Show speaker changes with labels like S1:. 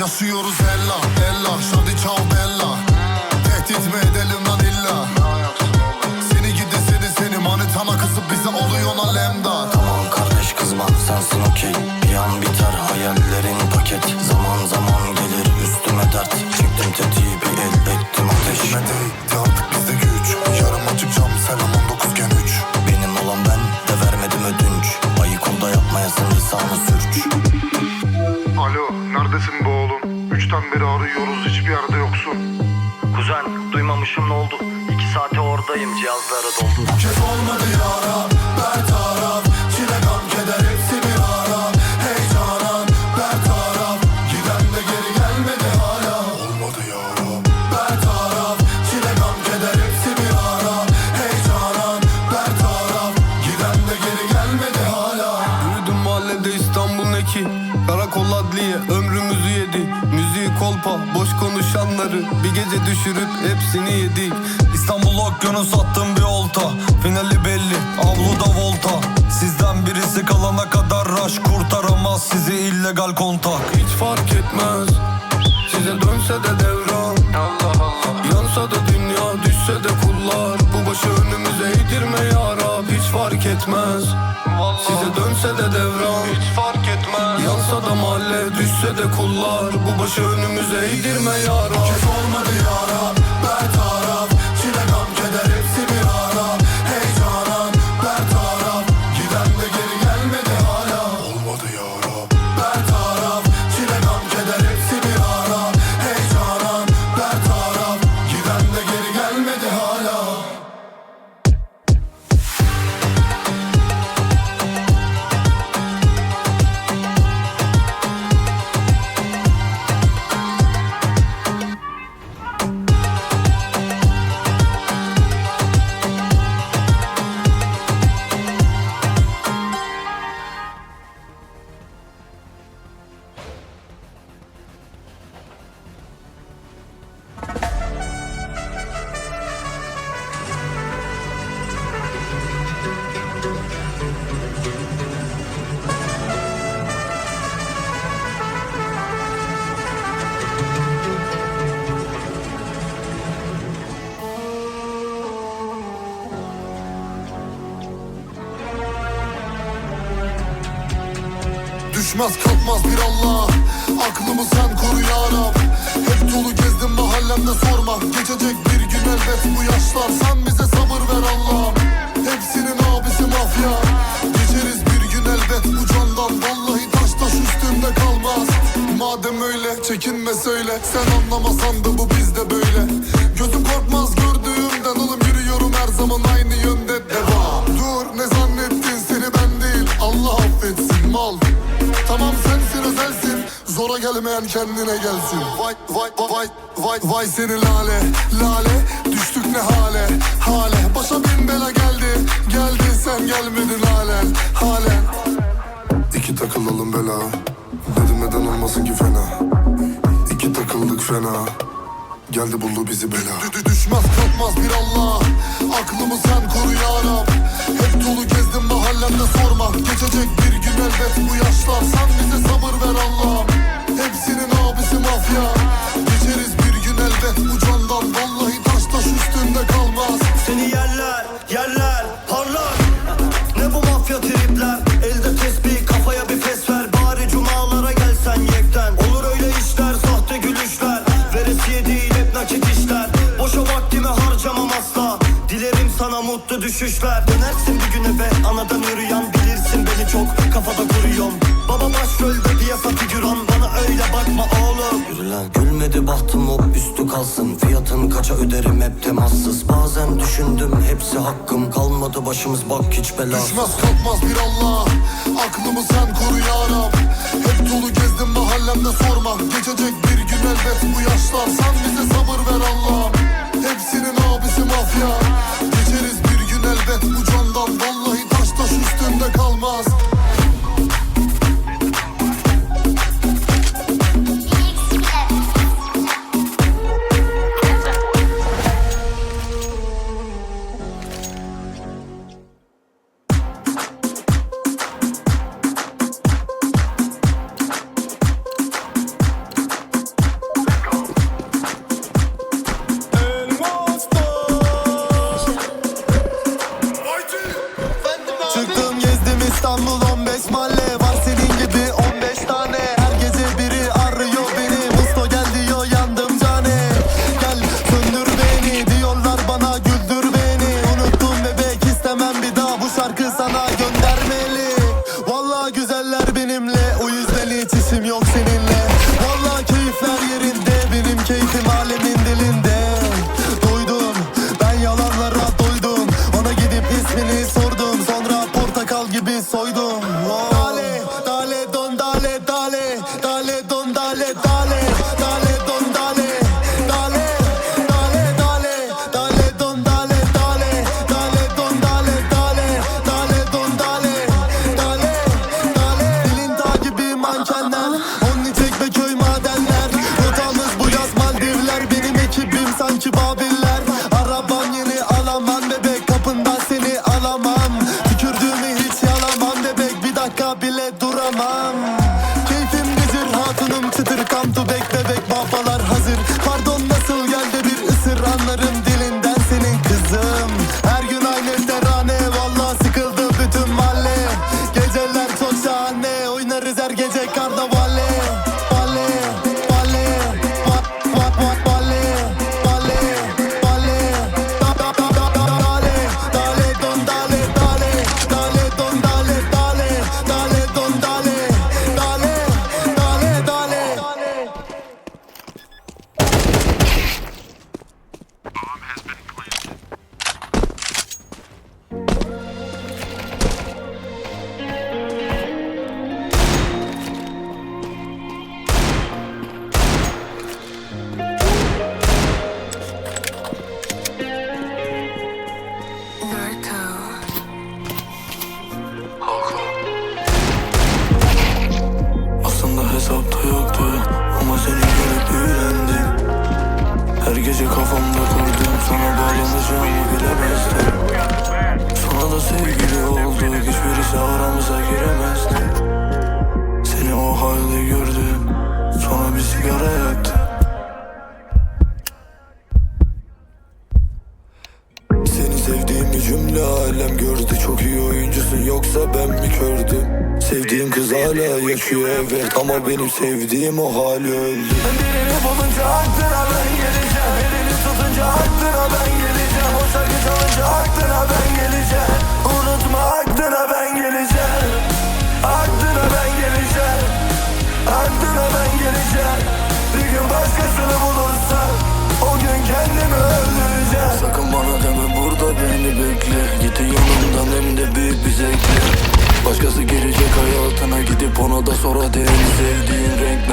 S1: Yaşıyoruz ella ella Şadi çal bella. Tehdit mi edelim lan illa? Seni gidi seni seni manitana kızıp bize oluyor alemdar
S2: Tamam kardeş kızma sensin okey
S3: Arıyoruz, hiçbir yerde yoksun.
S2: Kuzen duymamışım ne oldu? İki saate oradayım cihazlara doldu
S1: Kez olmadı yara Bertaraf
S4: hepsini yedik. İstanbul okyanı sattım bir olta. Finali belli avluda volta. Sizden birisi kalana kadar raş Kurtaramaz sizi illegal kontak. Hiç fark etmez. Size dönse de devran. Allah Allah Yansa da dünya düşse de kullar. Bu başı önümüze eğdirme ya Rab. Hiç fark etmez. Size dönse de devran. Hiç fark etmez. Yansa da mahalle düşse de kullar. Bu başı önümüze eğdirme ya Rab.
S1: Kez olmadı yara That's. Düşmez kalkmaz bir Allah. Aklımı sen koru ya Rab. Hep dolu gezdim mahallemde sorma. Geçecek bir gün elbet bu yaşlar. Sen bize sabır ver Allah'ım. Hepsinin abisi mafya. Geçeriz bir gün elbet bu candan Vallahi taş taş üstünde kalmaz. Madem öyle çekinme söyle. Sen anlamasan da bu bizde böyle. Gözüm korkmaz gördüğümden. Oğlum yürüyorum her zaman aynı Zora gelmeyen kendine gelsin. Vay vay vay vay vay seni lale lale. Düştük ne hale hale. Başa bin bela geldi. Geldi sen gelmedin halen halen. İki takılalım bela. Dedim neden olmasın ki fena? İki takıldık fena. Geldi buldu bizi bela. Düşmez kalkmaz bir Allah. Aklımı sen koru ya Rab. Hep dolu gezdim mahallemde sorma. Geçecek bir gün elbet bu yaşlar. Sen bize sabır ver Allah'ım Hepsinin abisi mafya. Geçeriz bir gün elbet bu candan Vallahi
S5: sana mutlu düşüşler. Dönersin bir gün eve anadan yürüyen Bilirsin beni çok. Kafada kuruyorum. Baba başrolde piyasa figüran. Bana öyle bakma oğlum.
S2: Yürü gülmedi bahtım hop üstü kalsın. Fiyatın kaça öderim hep temassız. Bazen düşündüm hepsi hakkım Kalmadı. Başımız bak hiç bela.
S1: Düşmez kalkmaz bir Allah. Aklımı sen koru ya Rab. Hep dolu gezdim mahallemde sorma Geçecek bir gün elbet bu yaşlar. Sen bize sabır ver Allah'ım. Hepsinin abisi mafya Geçeriz bir gün elbet bu candan
S6: yok seninle. Valla keyifler yerinde Benim keyfim alemin dilinde. Duydum ben yalanlara doydum Ona gidip ismini sordum. Sonra portakal gibi soydum. Oh. Dale, dale, don, dale, dale. Dale, don, dale, dale Dale,
S7: Sevdiğim kız hala yaşıyor evet. Ama benim sevdiğim o hal öldü. Birini bulunca aklına ben geleceğim. Elini tutunca aklına ben geleceğim. O şarkı çalınca aklına ben geleceğim. Başkası girecek hayatına gidip ona da sonra derin sevdiğin renk